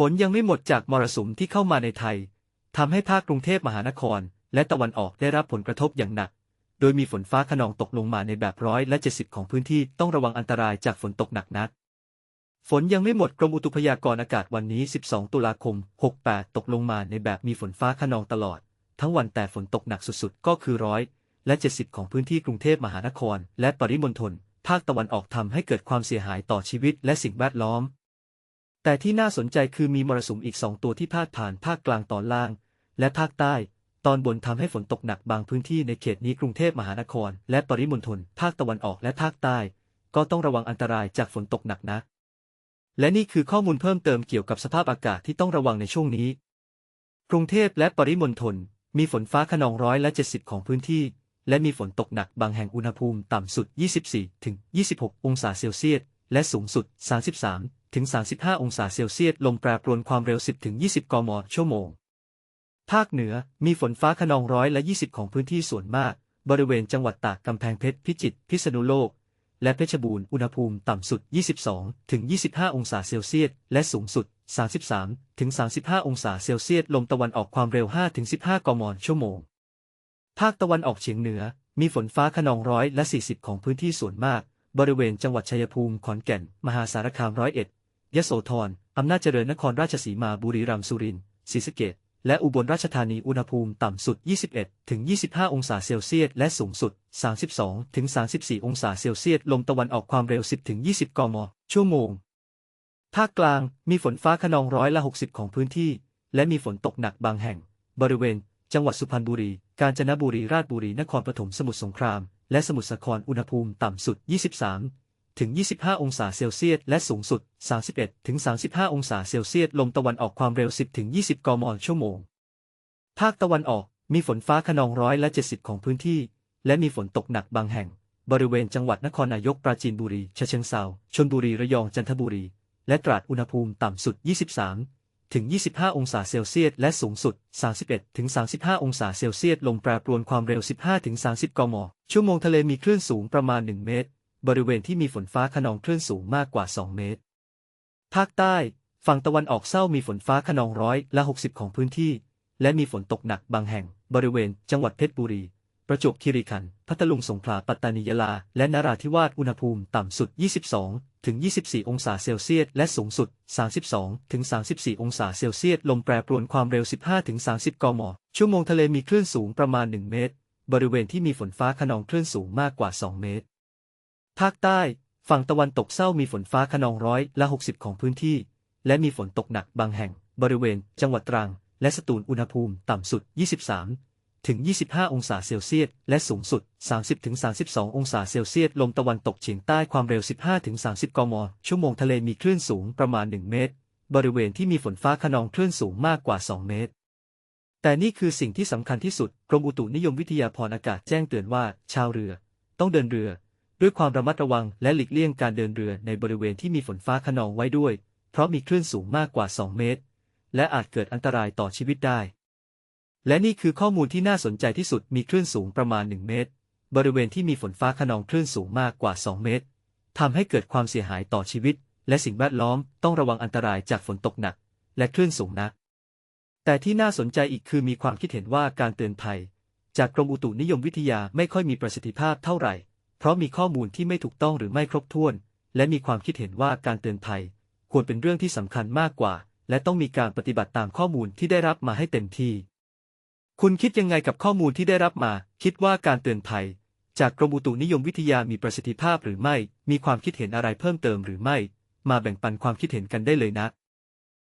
ฝนยังไม่หมดจากมรสุมที่เข้ามาในไทยทำให้ภาคกรุงเทพมหานคร และตะวันออกได้รับผลกระทบอย่างหนัก โดยมีฝนฟ้าขนองตกลงมาในแบบร้อยและ70ของพื้นที่ต้องระวังอันตรายจากฝนตกหนักนัก ฝนยังไม่หมดกรมอุตุพยากรณ์อากาศวันนี้ 12 ตุลาคม 68 ตกลงมาในแบบมีฝนฟ้าขนองตลอด ทั้งวันแต่ฝนตกหนักสุดๆ ก็คือร้อยและ 70 ของพื้นที่กรุงเทพมหานคร และปริมณฑลภาคตะวันออกทำให้เกิดความเสียหายต่อชีวิตและสิ่งแวดล้อม แต่ที่น่าสนใจคือมีมรสุมอีกสองตัวที่พาดผ่านภาคกลางตอนล่าง และภาคใต้ ตอนบนทำให้ฝนตกหนักบางพื้นที่ในเขตนี้กรุงเทพมหานคร และปริมณฑลภาคตะวันออกและภาคใต้ ก็ต้องระวังอันตรายจากฝนตกหนักนะ และนี่คือข้อมูลเพิ่มเติมเกี่ยวกับสภาพอากาศที่ต้องระวังในช่วงนี้ กรุงเทพและปริมณฑลมีฝนฟ้าขนองร้อยและ70ของพื้นที่ และมีฝนตกหนักบางแห่งอุณหภูมิต่ำสุด 24ถึง26 องศาเซลเซียสและสูงสุด 33 ถึง 35 องศาเซลเซียส ลมแปรปรวนความเร็ว 10ถึง20 กม ชั่วโมง ภาคเหนือ มีฝนฟ้าขนองร้อยและ 20 ของพื้นที่ส่วนมาก บริเวณจังหวัดตากกำแพงเพชร พิจิตร พิษณุโลก และเพชรบูรณ์ อุณหภูมิต่ำสุด 22ถึง25 องศาเซลเซียส และสูงสุด 33ถึง35 องศาเซลเซียส ลมตะวันออกความเร็ว 5ถึง15 กม ชั่วโมง ภาคตะวันออกเฉียงเหนือ มีฝนฟ้าขนองร้อยและ 40 ของพื้นที่ส่วนมาก บริเวณจังหวัดชัยภูมิ ขอนแก่น มหาสารคามร้อยเอ็ด ยโสธร อำนาจเจริญนครราชสีมา บุรีรัมย์สุรินทร์ ศรีสะเกษ และอุบลราชธานี อุณหภูมิต่ำสุด 21 ถึง 25 องศาเซลเซียส และสูงสุด 32 ถึง 34 องศาเซลเซียส ลมตะวันออกความเร็ว 10 ถึง 20 กม ชั่วโมง ภาคกลาง มีฝนฟ้าขนองร้อยละ 60 ของพื้นที่ และมีฝนตกหนักบางแห่ง บริเวณ จังหวัดสุพรรณบุรี กาญจนบุรี ราชบุรี นครปฐม สมุทรสงคราม และสมุทรสาคร อุณหภูมิต่ำสุด 23 ถึง 25 องศาเซลเซียส และสูงสุด 31 ถึง 35 องศาเซลเซียส ลมตะวันออกความเร็ว 10 ถึง 20 กมชั่วโมง ภาคตะวันออก มีฝนฟ้าขนองร้อยและ70 ของพื้นที่ และมีฝนตกหนักบางแห่ง บริเวณจังหวัดนครนายกปราจีนบุรีฉะเชิงเทราชลบุรี ระยอง จันทบุรี และตราด อุณหภูมิต่ำสุด 23 ถึง 25 องศาเซลเซียส และสูงสุด 31 ถึง 35 องศาเซลเซียส ลมแปรปรวนความเร็ว 15 ถึง 30 กมชั่วโมง ทะเลมีคลื่นสูงประมาณ 1 เมตร บริเวณที่มีฝนฟ้าขนองคลื่นสูงมากกว่า 2 เมตร ภาคใต้ ฝั่งตะวันออกเศร้ามีฝนฟ้าขนองร้อยละ 60 ของพื้นที่ และมีฝนตกหนักบางแห่ง บริเวณ จังหวัดเพชรบุรี ประจวบคีรีขันธ์ พัทลุง สงขลา ปัตตานี ยะลา และนราธิวาส อุณหภูมิต่ำสุด 22 ถึง 24 องศาเซลเซียส และสูงสุด 32 ถึง 34 องศาเซลเซียส ลมแปรปรวนความเร็ว 15 ถึง 30 กม ชั่วโมงทะเลมีคลื่นสูงประมาณ 1 เมตร บริเวณที่มีฝนฟ้าขนองคลื่นสูงมากกว่า 2 เมตร ภาคใต้ ฝั่งตะวันตกเศร้ามีฝนฟ้าขนองร้อยละ60ของพื้นที่ และมีฝนตกหนักบางแห่ง บริเวณ จังหวัดตรัง และสตูลอุณหภูมิต่ำสุด 23 ถึง 25 องศาเซลเซียส และสูงสุด 30 ถึง 32 องศาเซลเซียส ลมตะวันตกเฉียงใต้ความเร็ว 15 ถึง 30 กม ชั่วโมงทะเลมีคลื่นสูงประมาณ 1 เมตร บริเวณที่มีฝนฟ้าขนองคลื่นสูงมากกว่า 2 เมตรแต่นี่คือสิ่งที่สำคัญที่สุด กรมอุตุนิยมวิทยาพรอากาศแจ้งเตือนว่า ชาวเรือ ต้องเดินเรือ ด้วยความระมัดระวังและหลีกเลี่ยงการเดินเรือในบริเวณที่มีฝนฟ้าขนองไว้ด้วย เพราะมีคลื่นสูงมากกว่า 2 เมตร และอาจเกิดอันตรายต่อชีวิตได้ และนี่คือข้อมูลที่น่าสนใจที่สุดมีคลื่นสูงประมาณ 1 เมตร บริเวณที่มีฝนฟ้าขนองคลื่นสูงมากกว่า 2 เมตรทำให้เกิดความเสียหายต่อชีวิต และสิ่งแวดล้อมต้องระวังอันตรายจากฝนตกหนัก และคลื่นสูงนัก แต่ที่น่าสนใจอีกคือมีความคิดเห็นว่าการเตือนภัย จากกรมอุตุนิยมวิทยาไม่ค่อยมีประสิทธิภาพเท่าไหร่ เพราะมีข้อมูลที่ไม่ถูกต้องหรือไม่ครบถ้วน และมีความคิดเห็นว่าการเตือนภัย ควรเป็นเรื่องที่สำคัญมากกว่า และต้องมีการปฏิบัติตามข้อมูลที่ได้รับมาให้เต็มที่ คุณคิดยังไงกับข้อมูลที่ได้รับมา คิดว่าการเตือนภัย จากกรมอุตุนิยมวิทยามีประสิทธิภาพหรือไม่ มีความคิดเห็นอะไรเพิ่มเติมหรือไม่ มาแบ่งปันความคิดเห็นกันได้เลยนะ